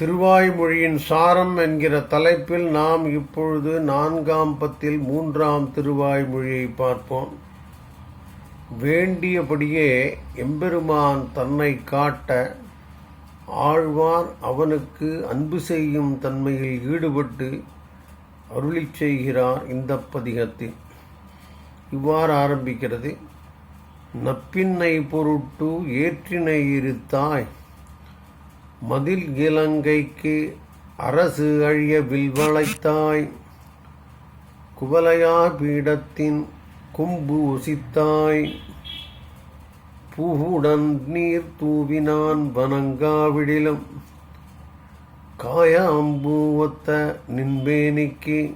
திருவாய்மொழியின் சாரம் என்கிற தலைப்பில் நாம் இப்பொழுது நான்காம் பத்தில் மூன்றாம் திருவாய்மொழியை பார்ப்போம். வேண்டியபடியே எம்பெருமான் தன்னை காட்ட ஆழ்வார் அவனுக்கு அன்பு செய்யும் தன்மையில் ஈடுபட்டு அருளிச் செய்கிறார் இந்த பதிகத்தில். இவ்வாறு ஆரம்பிக்கிறது. நப்பின்னை பொருட்டு ஏற்றினை இருத்தாய் மதில் இலங்கைக்கு அரசு அழிய வில்வளைத்தாய். குவலையா பீடத்தின் கும்பு ஒசித்தாய் பூவுடன் நீர் தூவினான் வனங்காவிடிலும் காயாம்பூ ஒத்த நின்பேனிக்கு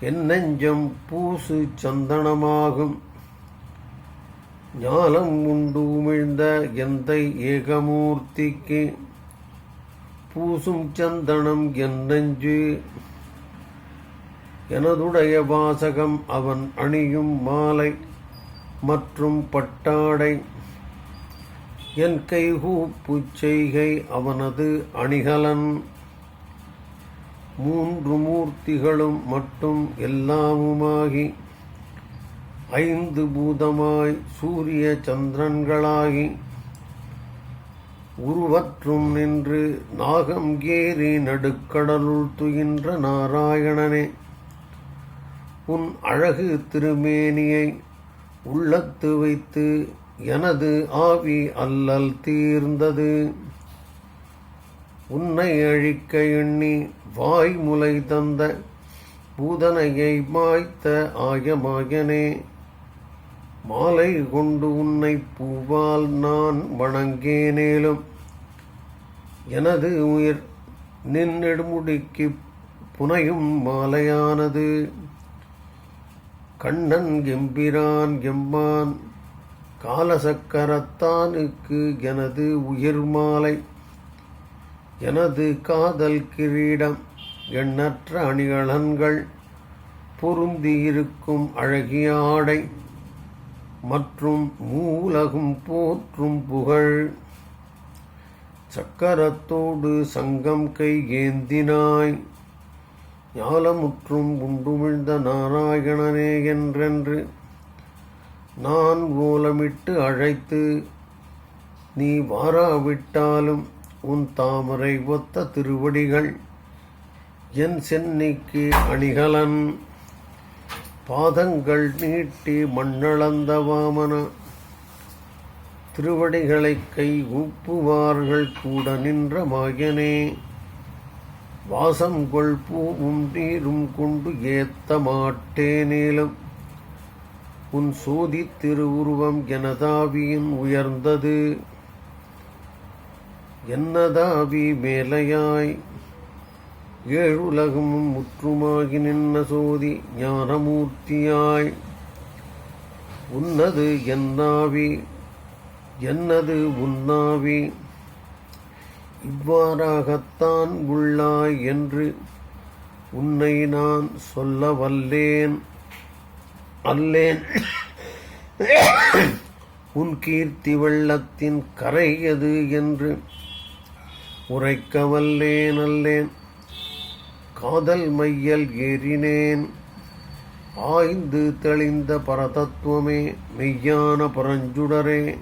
என் நெஞ்சம் பூசு சந்தனமாகும். ஞானம் உண்டு உமிழ்ந்த எந்தை ஏகமூர்த்திக்கு பூசும் சந்தனம் என்னஞ்சு. எனதுடைய வாசகம் அவன் அணியும் மாலை மற்றும் பட்டாடை. என் கைகூப்பு செய்கை அவனது அணிகலன். மூன்று மூர்த்திகளும் மட்டும் எல்லாமுமாகி ஐந்து பூதமாய் சூரிய சந்திரன்களாகி உருவற்றும் நின்று நாகம் ஏறி நடுக்கடலுள் துயின்ற நாராயணனே. உன் அழகு திருமேனியை உள்ளத்து வைத்து எனது ஆவி அல்லல் தீர்ந்தது. உன்னை அழிக்க எண்ணி வாய்முலை தந்த பூதனையை மாய்த்த ஆயமாயனே. மாலை கொண்டு உன்னை பூவால் நான் வணங்கேனேலும் எனது உயிர் நின்னெடுமுடிக்கு புனையும் மாலையானது. கண்ணன் எம்பிரான் எம்மான் காலசக்கரத்தானுக்கு எனது உயிர் மாலை. எனது காதல் கிரீடம் எண்ணற்ற அணிகலன்கள் பொருந்தியிருக்கும் அழகிய ஆடை. மற்றும் மூலகும் போற்றும் புகழ். சக்கரத்தோடு சங்கம் கை ஏந்தினாய் ஞாலமுற்றும் உண்டுமிழ்ந்த நாராயணனே என்றென்று நான் ஓலமிட்டு அழைத்து நீ வாராவிட்டாலும் உன் தாமரை ஒத்த திருவடிகள் என் சென்னிக்கு அணிகலன். பாதங்கள் நீட்டி மண்ணளந்த வாமன. திருவடிகளை கை ஊப்புவார்கள் கூட நின்ற மாயனே. வாசம் கொள் பூவும் நீரும் கொண்டு ஏத்த மாட்டேனேலும் உன் சோதி திருவுருவம் எனதாவியின் உயர்ந்தது. என்னதாவி மேலையாய் ஏழுலகமும் முற்றுமாகி நின்ன சோதி ஞானமூர்த்தியாய். உன்னது என்னாவி என்னது உன்னாவி இவ்வாறாகத்தான் உள்ளாய் என்று உன்னை நான் சொல்ல வல்லேன் அல்லேன். உன் கீர்த்தி வெள்ளத்தின் கரை எது என்று உரைக்க வல்லேன் அல்லேன். காதல் மையல் ஏறினேன். ஆய்ந்து தெளிந்த பரதத்துவமே மெய்யான பரஞ்சுடரே.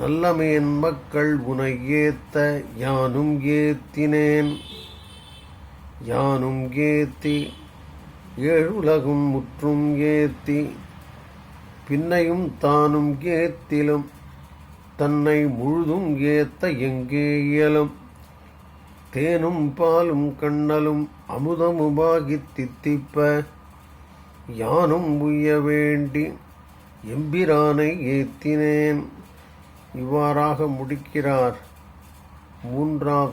நல்லமேன் மக்கள் உனை ஏத்த யானும் ஏத்தினேன். யானும் ஏத்தி ஏழுலகும் முற்றும் ஏத்தி பின்னையும் தானும் ஏத்திலும் தன்னை முழுதும் ஏத்த எங்கே இயலும். தேனும் பாலும் கண்ணலும் அமுதமுமாகித் தித்திப்ப யானும் உய்ய வேண்டி எம்பிரானை ஏத்தினேன். இவ்வாறாக முடிக்கிறார். மூன்றாம்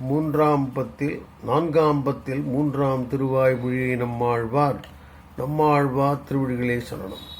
மூன்றாம் பத்தில் நான்காம் பத்தில் மூன்றாம் திருவாய்மொழியை நம்மாழ்வார். நம்மாழ்வார் திருவிழிகளே சரணம்